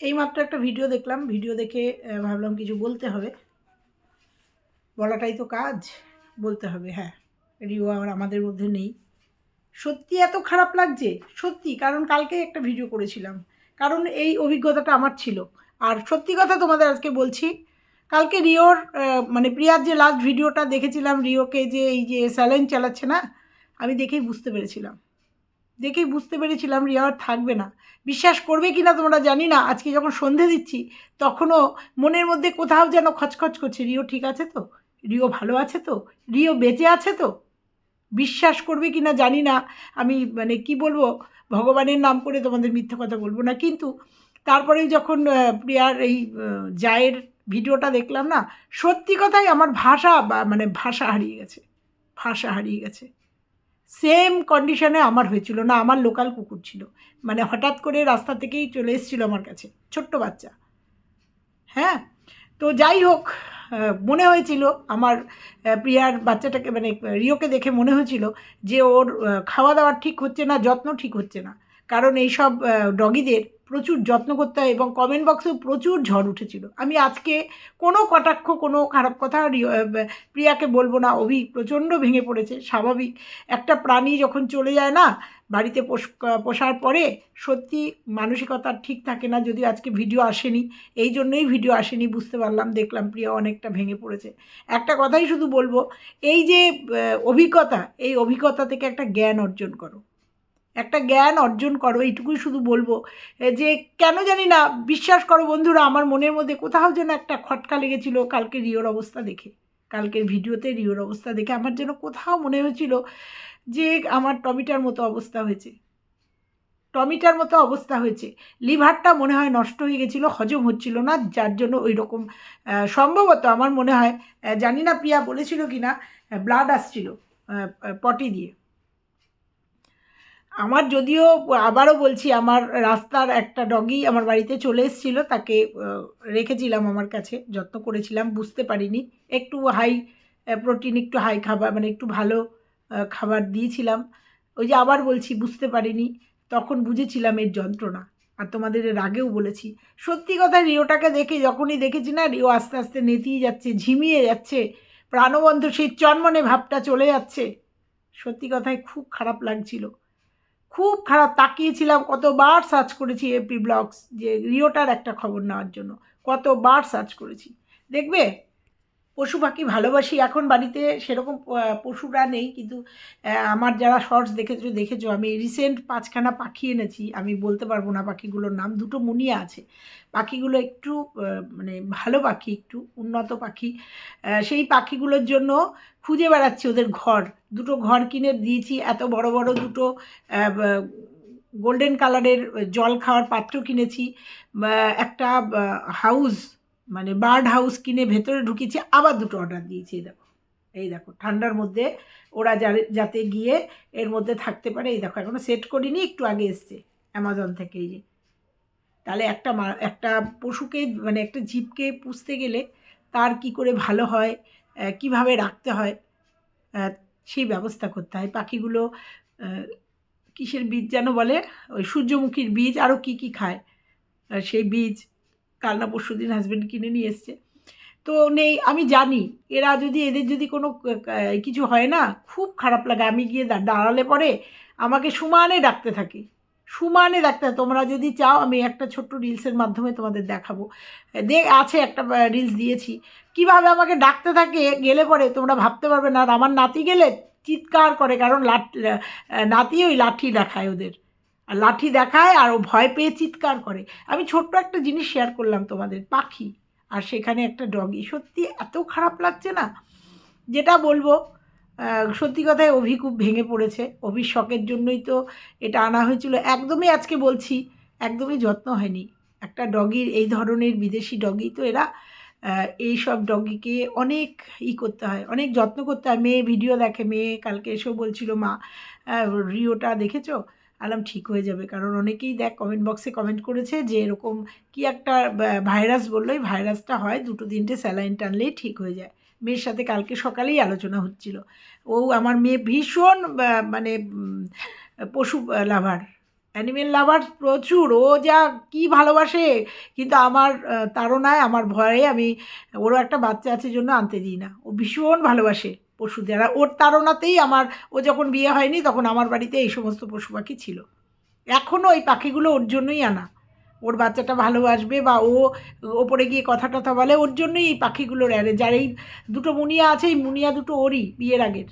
এইমাত্র একটা ভিডিও দেখলাম, ভিডিও দেখে ভাবলাম কিছু বলতে হবে। বলাটাই তো কাজ, বলতে হবে হ্যাঁ। রিও আর আমাদের মধ্যে নেই। সত্যি এত খারাপ লাগছে, সত্যি, কারণ কালকে একটা ভিডিও করেছিলাম। কারণ এই অভিজ্ঞতাটা আমার ছিল। আর সত্যি কথা তোমাদের আজকে বলছি, কালকে রিওর মানে প্রিয়ার যে লাস্ট ভিডিওটা দেখেছিলাম, রিওকে যে এই যে স্যালাইন চালাচ্ছে না, আমি দেখেই বুঝতে পেরেছিলাম। দেখেই বুঝতে পেরেছিলাম রিয়া আর থাকবে না। বিশ্বাস করবে কি না তোমরা জানি না। আজকে যখন সন্ধে দিচ্ছি, তখনও মনের মধ্যে কোথাও যেন খচখচ করছে। রিও ঠিক আছে তো? রিও ভালো আছে তো? রিও বেঁচে আছে তো? বিশ্বাস করবে কি না জানি না। আমি মানে কি বলব, ভগবানের নাম করে তোমাদের মিথ্যে কথা বলব না। কিন্তু তারপরে যখন প্রিয়ার এই জায়ের ভিডিওটা দেখলাম না, সত্যি কথাই আমার ভাষা মানে ভাষা হারিয়ে গেছে। ভাষা হারিয়ে গেছে। সেম কন্ডিশনে আমার হয়েছিল না, আমার লোকাল কুকুর ছিল। মানে হঠাৎ করে রাস্তা থেকেই চলে এসেছিল আমার কাছে, ছোট্ট বাচ্চা। হ্যাঁ? তো যাই হোক মনে হয়েছিল আমার প্রিয়ার বাচ্চাটাকে মানে রিওকে দেখে মনে হয়েছিল যে ওর খাওয়া দাওয়া ঠিক হচ্ছে না, যত্ন ঠিক হচ্ছে না। কারণ এইসব ডগিদের প্রচুর যত্ন করতে হয় এবং কমেন্ট বক্সেও প্রচুর ঝড় উঠেছিল। আমি আজকে কোনো কটাক্ষ, কোনো খারাপ কথা প্রিয়াকে বলব না। অভি প্রচণ্ড ভেঙে পড়েছে, স্বাভাবিক। একটা প্রাণী যখন চলে যায় না, বাড়িতে পোষ পোষার পরে সত্যি মানসিকতা ঠিক থাকে না। যদি আজকে ভিডিও আসেনি, এই জন্যই ভিডিও আসেনি, বুঝতে পারলাম। দেখলাম প্রিয়া অনেকটা ভেঙে পড়েছে। একটা কথাই শুধু বলব, এই যে অভিজ্ঞতা, এই অভিজ্ঞতা থেকে একটা জ্ঞান অর্জন করো। একটা জ্ঞান অর্জন করো, এইটুকুই শুধু বলব। যে কেন জানি না, বিশ্বাস করো বন্ধুরা, আমার মনের মধ্যে কোথাও যেন একটা খটকা লেগেছিল কালকে রিওর অবস্থা দেখে। কালকের ভিডিওতে রিওর অবস্থা দেখে আমার যেন কোথাও মনে হয়েছিল যে আমার টমিটার মতো অবস্থা হয়েছে। টমিটার মতো অবস্থা হয়েছে। লিভারটা মনে হয় নষ্ট হয়ে গেছিল, হজম হচ্ছিল না, যার জন্য ওই রকম সম্ভবত আমার মনে হয় জানি না প্রিয়া বলেছিল কি না ব্লাড আসছিল পটি দিয়ে। আমার যদিও আবারও বলছি, আমার রাস্তার একটা ডগি আমার বাড়িতে চলে এসেছিল, তাকে রেখেছিলাম আমার কাছে, যত্ন করেছিলাম, বুঝতে পারিনি। একটু হাই প্রোটিন একটু হাই খাবার মানে একটু ভালো খাবার দিয়েছিলাম। ওই যে আবার বলছি, বুঝতে পারিনি, তখন বুঝেছিলাম এর যন্ত্রণা। আর তোমাদের এর আগেও বলেছি। সত্যি কথা, রিওটাকে দেখে যখনই দেখেছি না, রিও আস্তে আস্তে নেতিয়ে যাচ্ছে, ঝিমিয়ে যাচ্ছে, প্রাণবন্ত সেই চনমনে ভাবটা চলে যাচ্ছে। সত্যি কথায় খুব খারাপ লাগছিল। খুব খারাপ তাকিয়েছিলাম, কতবার সার্চ করেছি এপি ব্লগস যে রিওটার একটা খবর নেওয়ার জন্য, কতবার সার্চ করেছি। দেখবে পশু পাখি ভালোবাসি, এখন বাড়িতে সেরকম পশুরা নেই, কিন্তু আমার যারা শর্টস দেখেছ দেখেছ, আমি রিসেন্ট পাঁচখানা পাখি এনেছি, আমি বলতে পারব না পাখিগুলোর নাম, দুটো মুনিয়া আছে। পাখিগুলো একটু মানে ভালো পাখি, একটু উন্নত পাখি সেই পাখিগুলোর জন্য খুঁজে বেড়াচ্ছি ওদের ঘর। দুটো ঘর কিনে দিয়েছি, এত বড় বড় দুটো গোল্ডেন কালারের জল খাওয়ার পাত্র কিনেছি একটা হাউস মানে বার্ড হাউস কিনে ভেতরে ঢুকিয়েছি আবার দুটো অর্ডার দিয়েছি, এই দেখো। এই দেখো, ঠান্ডার মধ্যে ওরা যাতে গিয়ে এর মধ্যে থাকতে পারে, এই দেখো এখনও সেট করিনি, একটু আগে এসছে অ্যামাজন থেকে, এই যে। তাহলে একটা একটা পশুকে মানে একটা জীবকে পুষতে গেলে তার কি করে ভালো হয় কীভাবে রাখতে হয় সেই ব্যবস্থা করতে হয়। পাখিগুলো কিসের বীজ যেন বলে? ওই সূর্যমুখীর বীজ আরও কি কি খায়? সেই বীজ কাল না পরশু দিন হাজব্যান্ড কিনে নিয়ে এসছে। তো নেই, আমি জানি, এরা যদি, এদের যদি কোনো কিছু হয় না, খুব খারাপ লাগে। আমি গিয়ে দাঁড়ালে পরে আমাকে সুমানে ডাকতে থাকে। সুমানে ডাকতে। তোমরা যদি চাও, আমি একটা ছোট্ট রিলসের মাধ্যমে তোমাদের দেখাবো। দে, আছে একটা রিলস দিয়েছি। কীভাবে আমাকে ডাকতে থাকে, গেলে পরে তোমরা ভাবতে পারবে না। আমার নাতি গেলে চিৎকার করে, কারণ লাঠ নাতি ওই লাঠি দেখায় ওদের। লাঠি দেখায় আর ও ভয় পেয়ে চিৎকার করে। আমি ছোট্ট একটা জিনিস শেয়ার করলাম তোমাদের, পাখি। আর সেখানে একটা ডগি সত্যি এত খারাপ লাগছে না? যেটা বলব সত্যি কথায় অভি খুব ভেঙে পড়েছে। অভির শখের জন্যই তো এটা আনা হয়েছিল। একদমই আজকে বলছি, একদমই যত্ন হয়নি। একটা ডগির এই ধরনের বিদেশি ডগি তো এরা এই সব ডগিকে অনেক ই করতে হয়, অনেক যত্ন করতে হয়। মেয়ে ভিডিও দেখে, মেয়ে কালকে এসেও বলছিল, মা রিওটা দেখেছ? আলাম ঠিক হয়ে যাবে। কারণ অনেকেই দেখ কমেন্ট বক্সে কমেন্ট করেছে যে এরকম কি একটা ভাইরাস বলল। এই ভাইরাসটা হয় দুটো তিনটে স্যালাইন টানলেই ঠিক হয়ে যায়। মেয়ের সাথে কালকে সকালেই আলোচনা হচ্ছিল। ও আমার মেয়ে ভীষণ মানে পশু লাভার অ্যানিমেল লাভার প্রচুর। ও যা কি ভালোবাসে। কিন্তু আমার তাড়নায়, আমার ভয়ে আমি, ওরও একটা বাচ্চা আছে জন্য আনতে দিই না। ও ভীষণ ভালোবাসে। পশুদের ওর তাড়নাতেই আমার, ও যখন বিয়ে হয়নি তখন আমার বাড়িতে এই সমস্ত পশু পাখি ছিল। এখনও ওই পাখিগুলো ওর জন্যই আনা। ওর বাচ্চাটা ভালোবাসবে বা ও ওপরে গিয়ে কথা টথা বলে, ওর জন্যই এই পাখিগুলোর অ্যারে যার এই দুটো মুনিয়া আছে, এই মুনিয়া দুটো ওরই বিয়ের আগের।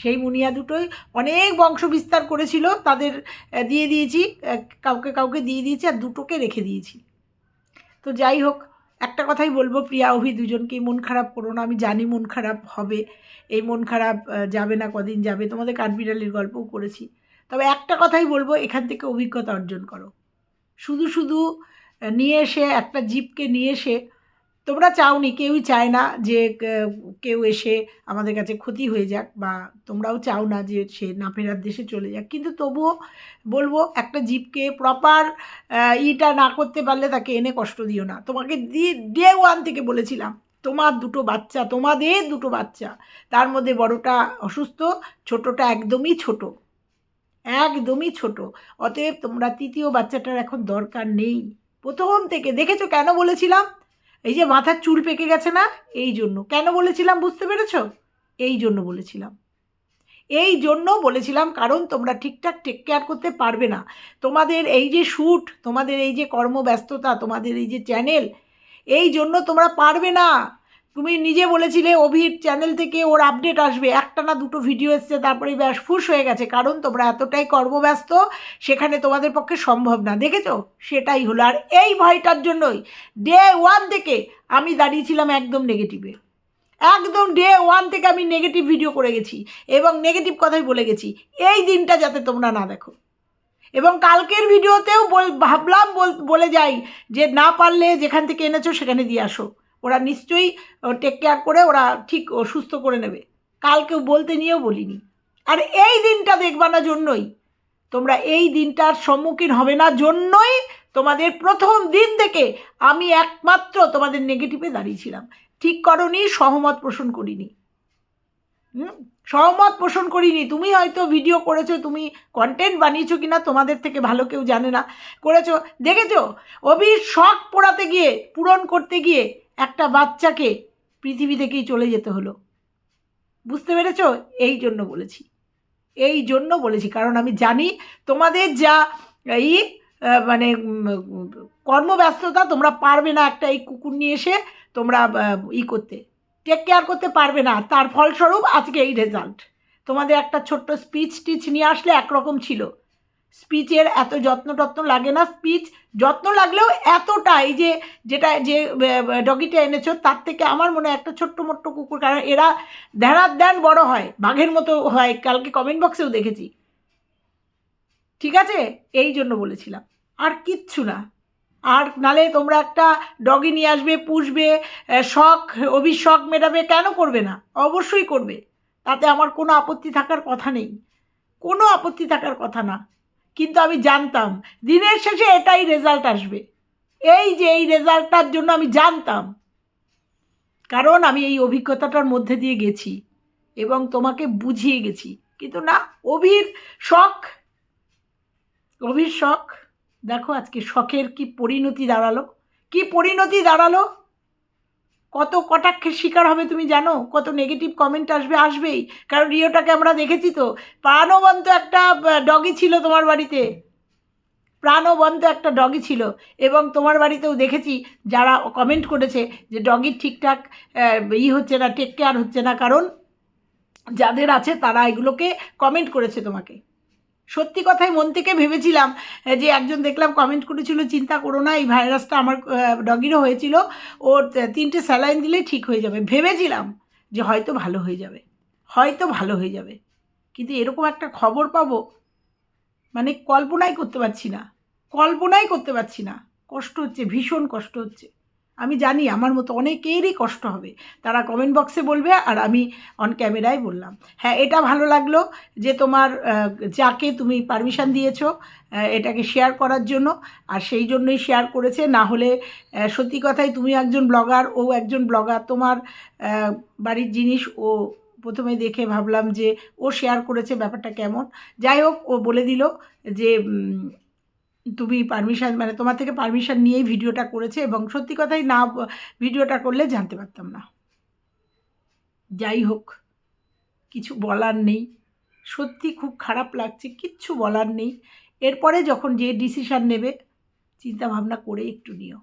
সেই মুনিয়া দুটোই অনেক বংশ বিস্তার করেছিল, তাদের দিয়ে দিয়েছি কাউকে কাউকে দিয়ে দিয়েছি আর দুটোকে রেখে দিয়েছি। তো যাই হোক একটা কথাই বলব, প্রিয়া, অভি দুজনকেই মন খারাপ করো না। আমি জানি মন খারাপ হবে। এই মন খারাপ যাবে না, কদিন যাবে। তোমাদের কাঠবিড়ালির গল্পও করেছি। তবে একটা কথাই বলব, এখান থেকে অভিজ্ঞতা অর্জন করো। শুধু শুধু নিয়ে এসে, একটা জীবকে নিয়ে এসে তোমরা চাওনি, কেউই চায় না যে কেউ এসে আমাদের কাছে ক্ষতি হয়ে যাক বা তোমরাও চাও না যে সে না ফেরার দেশে চলে যাক। কিন্তু তবুও বলব, একটা জীবকে প্রপার ইটা না করতে পারলে তাকে এনে কষ্ট দিও না। তোমাকে দি ডে ওয়ান থেকে বলেছিলাম, তোমার দুটো বাচ্চা, তোমাদের দুটো বাচ্চা, তার মধ্যে বড়টা অসুস্থ, ছোটটা একদমই ছোট একদমই ছোট। অতএব তোমরা তৃতীয় বাচ্চাটার এখন দরকার নেই। প্রথম থেকে, দেখেছ কেন বলেছিলাম? এই যে মাথার চুল পেকে গেছে না? এই জন্য। কেন বলেছিলাম বুঝতে পেরেছ? এই জন্য বলেছিলাম। এই জন্য বলেছিলাম, কারণ তোমরা ঠিকঠাক টেক কেয়ার করতে পারবে না। তোমাদের এই যে শ্যুট তোমাদের এই যে কর্মব্যস্ততা, তোমাদের এই যে চ্যানেল এই জন্য তোমরা পারবে না। তুমি নিজে বলেছিলে অভির চ্যানেল থেকে ওর আপডেট আসবে। একটা না দুটো ভিডিও এসছে তারপরে ব্যাস ফুস হয়ে গেছে। কারণ তোমরা এতটাই কর্মব্যস্ত, সেখানে তোমাদের পক্ষে সম্ভব না। দেখেছ? সেটাই হলো। আর এই ভয়টার জন্যই ডে ওয়ান থেকে আমি দাঁড়িয়েছিলাম একদম নেগেটিভে একদম ডে ওয়ান থেকে আমি নেগেটিভ ভিডিও করে গেছি এবং নেগেটিভ কথাই বলে গেছি। এই দিনটা যাতে তোমরা না দেখো। এবং কালকের ভিডিওতেও বল, ভাবলাম বল, বলে যাই যে না পারলে যেখান থেকে এনেছো সেখানে দিয়ে আসো। ওরা নিশ্চয়ই টেক কেয়ার করে, ওরা ঠিক সুস্থ করে নেবে। কালকেও বলতে নিয়েও বলিনি। আর এই দিনটা দেখবানোর জন্যই। তোমরা এই দিনটার সম্মুখীন হবে না জন্যই তোমাদের প্রথম দিন থেকে আমি একমাত্র তোমাদের নেগেটিভে দাঁড়িয়েছিলাম। ঠিক করনি, সহমত পোষণ করিনি। হুম? সহমত পোষণ করিনি। তুমি হয়তো ভিডিও করেছ, তুমি কন্টেন্ট বানিয়েছো কি না তোমাদের থেকে ভালো কেউ জানে না। করেছ, দেখেছ? অভির শখ পোড়াতে গিয়ে, পূরণ করতে গিয়ে একটা বাচ্চাকে পৃথিবী থেকেই চলে যেতে হলো। বুঝতে পেরেছ? এই জন্য বলেছি। এই জন্য বলেছি। কারণ আমি জানি তোমাদের যা এই মানে কর্মব্যস্ততা তোমরা পারবে না একটা এই কুকুর নিয়ে এসে তোমরা ই করতে। টেক কেয়ার করতে পারবে না। তার ফলস্বরূপ আজকে এই রেজাল্ট তোমাদের একটা ছোট্ট স্পিচ টিচ নিয়ে আসলে একরকম ছিল। স্পিচের এত যত্ন টত্ন লাগে না। স্পিচ যত্ন লাগলেও এতটা এই যে যেটা যে ডগিটা এনেছো, তার থেকে আমার মনে হয় একটা ছোট্ট মোট্ট কুকুর, কারণ এরা ধ্যানার ধ্যান বড় হয়, বাঘের মতো হয়, কালকে কমেন্ট বক্সেও দেখেছি। ঠিক আছে? এই জন্য বলেছিলাম। আর কিচ্ছু না। আর নালে তোমরা একটা ডগি নিয়ে আসবে, পুষবে শখ অভি শখ মেটাবে, কেন করবে না? অবশ্যই করবে। তাতে আমার কোনো আপত্তি থাকার কথা নেই। কোনো আপত্তি থাকার কথা না। কিন্তু আমি জানতাম, দিনের শেষে এটাই রেজাল্ট আসবে। এই যে এই রেজাল্টটার জন্য আমি জানতাম। কারণ আমি এই অভিজ্ঞতাটার মধ্যে দিয়ে গেছি এবং তোমাকে বুঝিয়ে গেছি। কিন্তু না, অভির শখ অভির শখ, দেখো আজকে শখের কি পরিণতি দাঁড়াল। কি পরিণতি দাঁড়াল? কত কটাক্ষের শিকার হবে তুমি জানো? কত নেগেটিভ কমেন্ট আসবে, আসবেই। কারণ রিওটাকে আমরা দেখেছি তো। প্রাণবন্ত একটা ডগি ছিল তোমার বাড়িতে। প্রাণবন্ত একটা ডগি ছিল। এবং তোমার বাড়িতেও দেখেছি, যারা কমেন্ট করেছে যে ডগির ঠিকঠাক ই হচ্ছে না টেক কেয়ার হচ্ছে না। কারণ যাদের আছে তারা এগুলোকে কমেন্ট করেছে তোমাকে। সত্যি কথাই মন থেকে ভেবেছিলাম যে একজন দেখলাম কমেন্ট করেছিল, চিন্তা করো না, এই ভাইরাসটা আমার ডগিরও হয়েছিল। ওর তিনটে স্যালাইন দিলেই ঠিক হয়ে যাবে। ভেবেছিলাম যে হয়তো ভালো হয়ে যাবে, হয়তো ভালো হয়ে যাবে। কিন্তু এরকম একটা খবর পাবো মানে কল্পনাই করতে পারছি না, কল্পনাই করতে পারছি না। কষ্ট হচ্ছে, ভীষণ কষ্ট হচ্ছে। আমি জানি আমার মতো অনেকেরই কষ্ট হবে। তারা কমেন্ট বক্সে বলবে আর আমি অন ক্যামেরায় বললাম। হ্যাঁ এটা ভালো লাগল যে তোমার যাকে তুমি পারমিশন দিয়েছ এটাকে শেয়ার করার জন্য। আর সেই জন্যই শেয়ার করেছে। না হলে সত্যি কথাই তুমি একজন ব্লগার ও একজন ব্লগার তোমার বাড়ির জিনিস ও প্রথমে দেখে ভাবলাম যে ও শেয়ার করেছে ব্যাপারটা কেমন। যাই হোক, ও বলে দিল যে তুমি পারমিশন মানে তোমার থেকে পারমিশন নিয়েই ভিডিওটা করেছে এবং সত্যি কথাই না, ভিডিওটা করলে জানতে পারতাম না। যাই হোক, কিছু বলার নেই। সত্যি খুব খারাপ লাগছে, কিচ্ছু বলার নেই। এরপরে যখন যে ডিসিশান নেবে চিন্তা ভাবনা করে একটু নিও।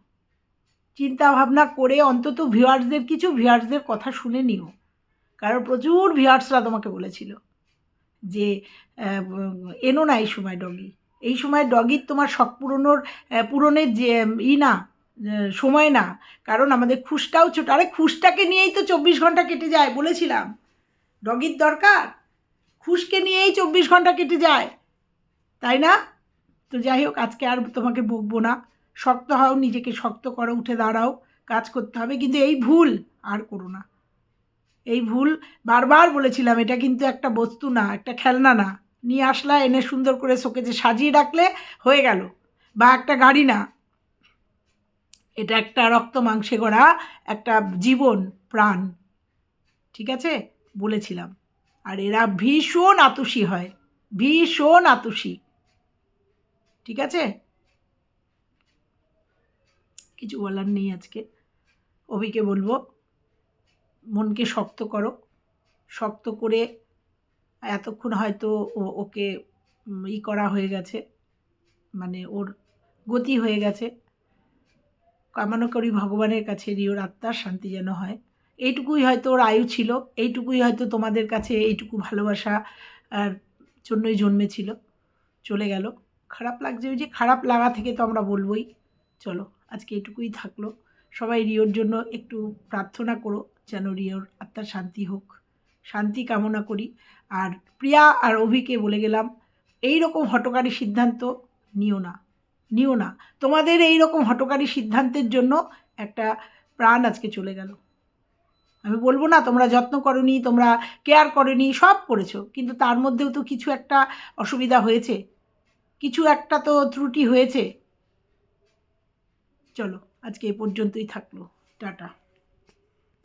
চিন্তা ভাবনা করে অন্তত ভিউয়ার্সদের কিছু ভিউয়ার্সদের কথা শুনে নিও। কারণ প্রচুর ভিউয়ার্সরা তোমাকে বলেছিল যে এনো না এই সময় ডগি এই সময় ডগির তোমার শখ পূরণের পূরণের যে ই না সময় না। কারণ আমাদের খুশটাও ছোট। আরে খুশটাকে নিয়েই তো চব্বিশ ঘণ্টা কেটে যায়, বলেছিলাম। ডগির দরকার? খুশকে নিয়েই চব্বিশ ঘণ্টা কেটে যায়। তাই না? তো যাই হোক, আজকে আর তোমাকে বকবো না। শক্ত হও, নিজেকে শক্ত করো, উঠে দাঁড়াও, কাজ করতে হবে। কিন্তু এই ভুল আর করো না। এই ভুল বারবার বলেছিলাম, এটা কিন্তু একটা বস্তু না, একটা খেলনা না। নিয়ে আসলা, এনে সুন্দর করে শোকেজে সাজিয়ে রাখলে হয়ে গেল। বা একটা গাড়ি না। এটা একটা রক্ত মাংসে গড়া একটা জীবন, প্রাণ। ঠিক আছে? বলেছিলাম। আর এরা ভীষণ আতুষী হয়। ভীষণ আতুষী ঠিক আছে? কিছু বলার নেই আজকে। অভিকে বলব, মনকে শক্ত করো। শক্ত করে এতক্ষণ হয়তো ওকে ই করা হয়ে গেছে। মানে ওর গতি হয়ে গেছে। কামনা করি ভগবানের কাছে রিওর আত্মার শান্তি যেন হয়। এইটুকুই হয়তো ওর আয়ু ছিল। এইটুকুই হয়তো তোমাদের কাছে এইটুকু ভালোবাসা আর জন্যই জন্মেছিল। চলে গেল। খারাপ লাগছে ওই যে খারাপ লাগা থেকে তো আমরা বলবোই। চলো, আজকে এটুকুই থাকল। সবাই রিওর জন্য একটু প্রার্থনা করো যেন রিওর আত্মার শান্তি হোক। শান্তি কামনা করি। আর প্রিয়া আর অভিকে বলে গেলাম এই রকম হটকারী সিদ্ধান্ত নিও না নিও না। তোমাদের এই রকম হটকারী সিদ্ধান্তের জন্য একটা প্রাণ আজকে চলে গেল। আমি বলব না, তোমরা যত্ন করনি, তোমরা কেয়ার করনি, সব করেছ, কিন্তু তার মধ্যেও তো কিছু একটা অসুবিধা হয়েছে। কিছু একটা তো ত্রুটি হয়েছে। চলো, আজকে এ পর্যন্তই থাকল। টাটা।